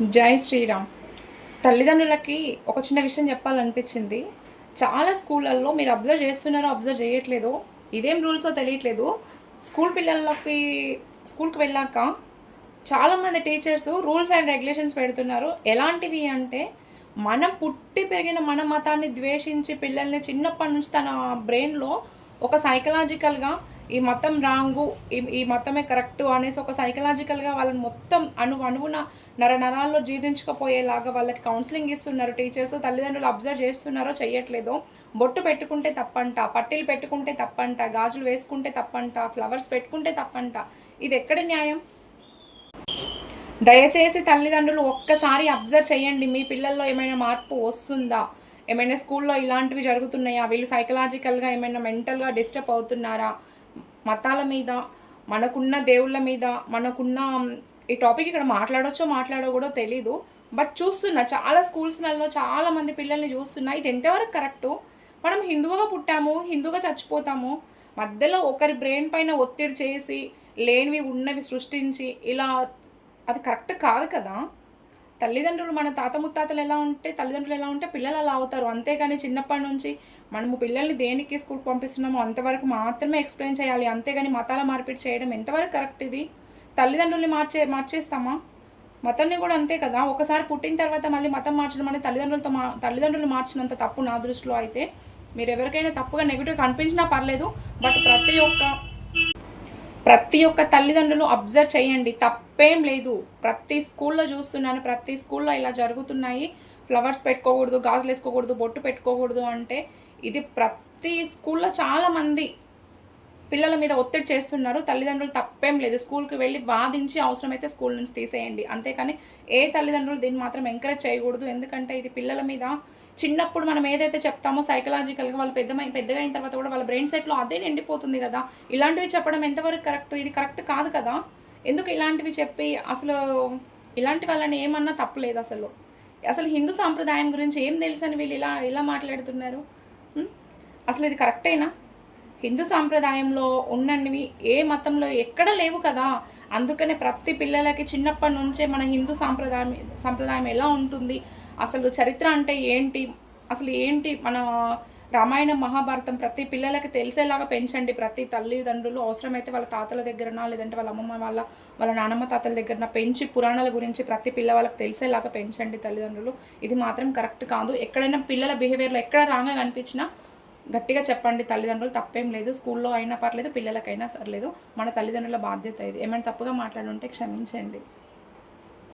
జై శ్రీరామ్. తల్లిదండ్రులకి ఒక చిన్న విషయం చెప్పాలనిపించింది. చాలా స్కూళ్ళల్లో మీరు అబ్జర్వ్ చేస్తున్నారో అబ్జర్వ్ చేయట్లేదో ఇదేం రూల్సో తెలియట్లేదు. స్కూల్ పిల్లలకి స్కూల్కి వెళ్ళాక చాలామంది టీచర్స్ రూల్స్ అండ్ రెగ్యులేషన్స్ పెడుతున్నారు. ఎలాంటివి అంటే మనం పుట్టి పెరిగిన మన మతాన్ని ద్వేషించి పిల్లల్ని చిన్నప్పటి నుంచి తన బ్రెయిన్లో ఒక సైకలాజికల్గా ఈ మతం రాంగు ఈ ఈ మతమే కరెక్ట్ అనేసి ఒక సైకలాజికల్గా వాళ్ళని మొత్తం అణు అణువున నర నరాల్లో జీర్ణించకపోయేలాగా వాళ్ళకి కౌన్సిలింగ్ ఇస్తున్నారు. టీచర్స్ తల్లిదండ్రులు అబ్జర్వ్ చేస్తున్నారో చేయట్లేదో బొట్టు పెట్టుకుంటే తప్పంట పట్టీలు పెట్టుకుంటే తప్పంట గాజులు వేసుకుంటే తప్పంట ఫ్లవర్స్ పెట్టుకుంటే తప్పంట. ఇది ఎక్కడ న్యాయం? దయచేసి తల్లిదండ్రులు ఒక్కసారి అబ్జర్వ్ చేయండి మీ పిల్లల్లో ఏమైనా మార్పు వస్తుందా? ఏమైనా స్కూల్లో ఇలాంటివి జరుగుతున్నాయా? వీళ్ళు సైకలాజికల్గా ఏమైనా మెంటల్గా డిస్టర్బ్ అవుతున్నారా? మతాల మీద మనకున్న దేవుళ్ళ మీద మనకున్న ఈ టాపిక్ ఇక్కడ మాట్లాడొచ్చో కూడా తెలీదు. బట్ చూస్తున్నా చాలా స్కూల్స్లలో చాలా మంది పిల్లల్ని చూస్తున్నా ఇది ఎంతవరకు కరెక్టు మనం హిందువుగా పుట్టాము హిందువుగా చచ్చిపోతాము మధ్యలో ఒకరి బ్రెయిన్ పైన ఒత్తిడి చేసి లేనివి ఉన్నవి సృష్టించి ఇలా అది కరెక్ట్ కాదు కదా? తల్లిదండ్రులు మన తాత ముత్తాతలు ఎలా ఉంటే తల్లిదండ్రులు ఎలా ఉంటే పిల్లలు అలా అవుతారు. అంతేగాని చిన్నప్పటి నుంచి మనము పిల్లల్ని దేనికి స్కూల్కి పంపిస్తున్నామో అంతవరకు మాత్రమే ఎక్స్ప్లెయిన్ చేయాలి. అంతేగాని మతాల మార్పిడి చేయడం ఎంతవరకు కరెక్ట్ ఇది? తల్లిదండ్రుల్ని మార్చే మార్చేస్తామా? మతాన్ని కూడా అంతే కదా. ఒకసారి పుట్టిన తర్వాత మళ్ళీ మతం మార్చడం అనేది తల్లిదండ్రులతో మా తల్లిదండ్రులు మార్చినంత తప్పు నా దృష్టిలో అయితే మీరు ఎవరికైనా తప్పుగా నెగిటివ్ కనిపించినా పర్లేదు బట్ ప్రతి ఒక్క ప్రతి ఒక్క తల్లిదండ్రులు అబ్జర్వ్ చేయండి. తప్పేం లేదు. ప్రతి స్కూల్లో చూస్తున్నాను. ప్రతి స్కూల్లో ఇలా జరుగుతున్నాయి. ఫ్లవర్స్ పెట్టుకోకూడదు గాజులు వేసుకోకూడదు బొట్టు పెట్టుకోకూడదు అంటే ఇది ప్రతి స్కూల్లో చాలామంది పిల్లల మీద ఒత్తిడి చేస్తున్నారు. తల్లిదండ్రులు తప్పేం లేదు. స్కూల్కి వెళ్ళి బాధించి అవసరమైతే స్కూల్ నుంచి తీసేయండి. అంతేకాని ఏ తల్లిదండ్రులు దీన్ని మాత్రం ఎంకరేజ్ చేయకూడదు. ఎందుకంటే ఇది పిల్లల మీద చిన్నప్పుడు మనం ఏదైతే చెప్తామో సైకలాజికల్గా వాళ్ళు పెద్ద పెద్దగా అయిన తర్వాత కూడా వాళ్ళ బ్రెయిన్ సెట్లో అదే నిండిపోతుంది కదా. ఇలాంటివి చెప్పడం ఎంతవరకు కరెక్ట్ ఇది కరెక్ట్ కాదు కదా. ఎందుకు ఇలాంటివి చెప్పి అసలు ఇలాంటి వాళ్ళని ఏమన్నా తప్పులేదు అసలు. అసలు హిందూ సాంప్రదాయం గురించి ఏం తెలుసని వీళ్ళు ఇలా ఇలా మాట్లాడుతున్నారు? అసలు ఇది కరెక్టేనా? హిందూ సాంప్రదాయంలో ఉన్నవి ఏ మతంలో ఎక్కడ లేవు కదా. అందుకనే ప్రతి పిల్లలకి చిన్నప్పటి నుంచే మన హిందూ సాంప్రదాయం సాంప్రదాయం ఎలా ఉంటుంది? అసలు చరిత్ర అంటే ఏంటి? అసలు ఏంటి మన రామాయణం మహాభారతం? ప్రతి పిల్లలకి తెలిసేలాగా పెంచండి. ప్రతి తల్లిదండ్రులు అవసరమైతే వాళ్ళ తాతల దగ్గరన లేదంటే వాళ్ళ అమ్మమ్మ వాళ్ళ వాళ్ళ నానమ్మ తాతల దగ్గరన పెంచి పురాణాల గురించి ప్రతి పిల్లవాళ్ళకి తెలిసేలాగా పెంచండి తల్లిదండ్రులు. ఇది మాత్రం కరెక్ట్ కాదు. ఎక్కడైనా పిల్లల బిహేవియర్లో ఎక్కడ రాగా కనిపించినా గట్టిగా చెప్పండి తల్లిదండ్రులు. తప్పేం లేదు. స్కూల్లో అయినా పర్లేదు పిల్లలకైనా సర్లేదు. మన తల్లిదండ్రుల బాధ్యత ఇది. ఏమైనా తప్పుగా మాట్లాడుంటే క్షమించండి.